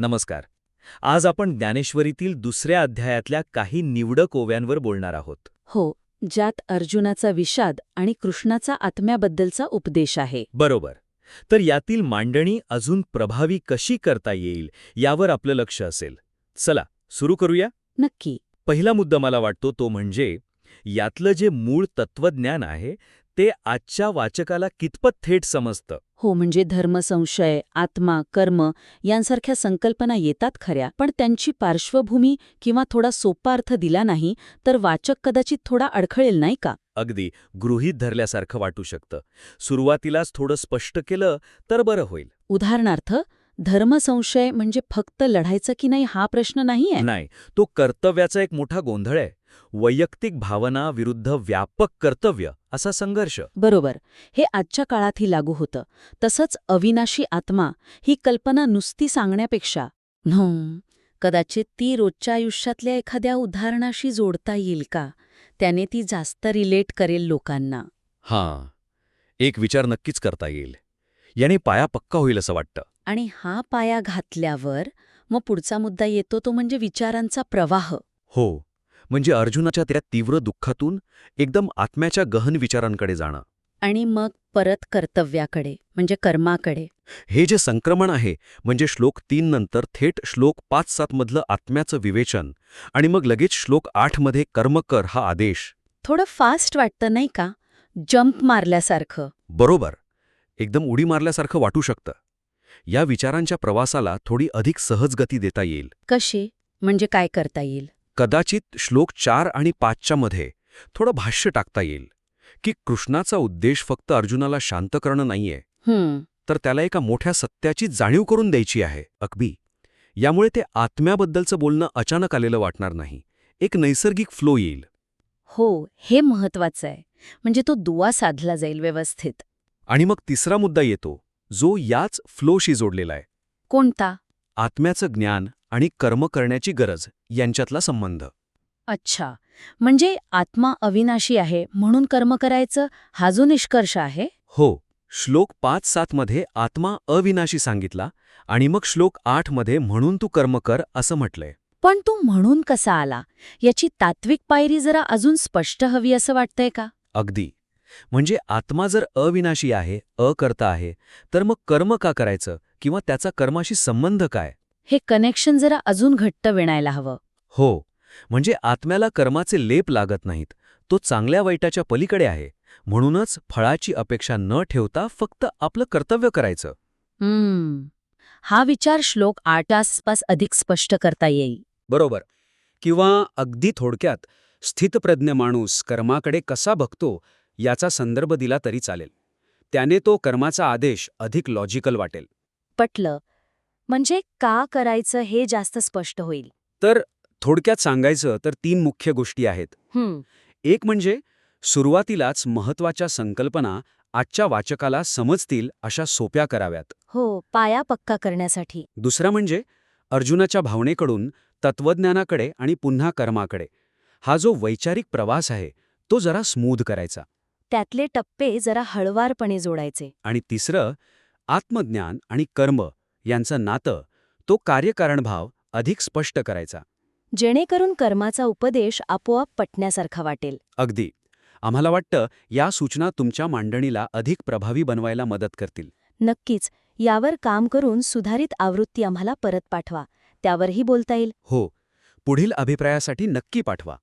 नमस्कार. आज आपण ज्ञानेश्वरीतील दुसऱ्या अध्यायातल्या काही निवडक ओव्यांवर बोलणार आहोत. हो ज्यात अर्जुनाचा विषाद आणि कृष्णाचा आत्म्याबद्दलचा उपदेश आहे. बरोबर. तर यातील मांडणी अजून प्रभावी कशी करता येईल यावर आपलं लक्ष असेल. चला सुरू करूया? नक्की. पहिला मुद्दा मला वाटतो तो म्हणजे यातलं जे मूळ तत्वज्ञान आहे ते आजच्या वाचकाला कितपत थेट समजतं? हो म्हणजे धर्म संशय आत्मा कर्म यांसारख्या संकल्पना येतात खऱ्या पण त्यांची पार्श्वभूमी किंवा थोडा सोपा अर्थ दिला नाही तर वाचक कदाचित थोडा अडखळेल नाही का? अगदी. गृहीत धरल्यासारखं वाटू शकतं. सुरुवातीलाच थोडं स्पष्ट केलं तर बरं होईल. उदाहरणार्थ धर्मसंशय म्हणजे फक्त लढायचं की नाही हा प्रश्न नाहीये? नाही. तो कर्तव्याचा एक मोठा गोंधळ आहे. वैयक्तिक भावना विरुद्ध व्यापक कर्तव्य असा संघर्ष. बरोबर. हे आजच्या काळातही लागू होतं. तसंच अविनाशी आत्मा ही कल्पना नुसती सांगण्यापेक्षा कदाचित ती रोजच्या आयुष्यातल्या एखाद्या उदाहरणाशी जोडता येईल का? त्याने ती जास्त रिलेट करेल लोकांना. हां. एक विचार नक्कीच करता येईल. याने पाया पक्का होईल असं वाटतं. आणि हा पाया घातल्यावर मग पुढचा मुद्दा येतो तो म्हणजे विचारांचा प्रवाह. हो. म्हणजे अर्जुनाच्या त्या तीव्र दुःखातून एकदम आत्म्याच्या गहन विचारांकडे जाणं. आणि मग परत कर्तव्याकडे म्हणजे कर्माकडे. हे जे संक्रमण आहे म्हणजे श्लोक तीन नंतर थेट श्लोक पाच सात मधलं आत्म्याचं विवेचन आणि मग लगेच श्लोक आठमध्ये कर्म कर हा आदेश. थोडं फास्ट वाटतं नाही का? जंप मारल्यासारखं. बरोबर. एकदम उडी मारल्यासारखं वाटू शकतं. या विचारांच्या प्रवासाला थोडी अधिक सहज गती देता येईल. कशी? म्हणजे काय करता येईल? कदाचित श्लोक चार आणि पाचच्या मध्ये थोडं भाष्य टाकता येईल की कृष्णाचा उद्देश फक्त अर्जुनाला शांत करणं नाहीये तर त्याला एका मोठ्या सत्याची जाणीव करून द्यायची आहे अकबी यामुळे ते आत्म्याबद्दलचं बोलणं अचानक आलेलं वाटणार नाही. एक नैसर्गिक फ्लो येईल. हो हे महत्वाचं आहे. म्हणजे तो दुवा साधला जाईल व्यवस्थित. आणि मग तिसरा मुद्दा येतो जो याच फ्लोशी जोडलेला आहे. कोणता? आत्म्याचं ज्ञान आणि कर्म करण्याची गरज यांच्यातला संबंध. अच्छा. म्हणजे आत्मा अविनाशी आहे म्हणून कर्म करायचं हा जो निष्कर्ष आहे? हो. श्लोक पाच सातमध्ये आत्मा अविनाशी सांगितला आणि मग श्लोक आठमध्ये म्हणून तू कर्म कर असं म्हटलंय. पण तो म्हणून कसा आला? याची तात्विक पायरी जरा अजून स्पष्ट हवी असं वाटतंय का? अगदी. म्हणजे आत्मा जर अविनाशी आहे अकर्ता आहे तर मग कर्म का करायचं किंवा त्याचा कर्माशी संबंध काय? हे कनेक्शन जरा अजून घट्ट विणायला हवं. हो म्हणजे आत्म्याला कर्माचे लेप लागत नाहीत. तो चांगल्या वाईटाच्या पलीकडे आहे. म्हणूनच फळाची अपेक्षा न ठेवता फक्त आपलं कर्तव्य करायचं. हम्म. हा विचार श्लोक आठ आसपास अधिक स्पष्ट करता येईल. बरोबर. किंवा अगदी थोडक्यात स्थितप्रज्ञ माणूस कर्माकडे कसा बघतो याचा संदर्भ दिला तरी चालेल. त्याने तो कर्माचा आदेश अधिक लॉजिकल वाटेल. पटलं. म्हणजे का करायचं हे जास्त स्पष्ट होईल. तर थोडक्यात सांगायचं तर तीन मुख्य गोष्टी आहेत. एक म्हणजे सुरुवातीलाच महत्त्वाच्या संकल्पना आजच्या वाचकाला समजतील अशा सोप्या कराव्यात. हो पाया पक्का करण्यासाठी. दुसरा म्हणजे अर्जुनाच्या भावनेकडून तत्वज्ञानाकडे आणि पुन्हा कर्माकडे. हा जो वैचारिक प्रवास आहे तो जरा स्मूथ करायचा. त्यातले टप्पे जरा हळवारपणे जोडायचे. आणि तिसरं आत्मज्ञान आणि कर्म यांचं नातं तो कार्यकारणभाव अधिक स्पष्ट करायचा. जेणेकरून कर्माचा उपदेश आपोआप पटण्यासारखा वाटेल. अगदी. आम्हाला वाटतं या सूचना तुमच्या मांडणीला अधिक प्रभावी बनवायला मदत करतील. नक्कीच. यावर काम करून सुधारित आवृत्ती आम्हाला परत पाठवा. त्यावरही बोलता येईल. हो. पुढील अभिप्रायासाठी नक्की पाठवा.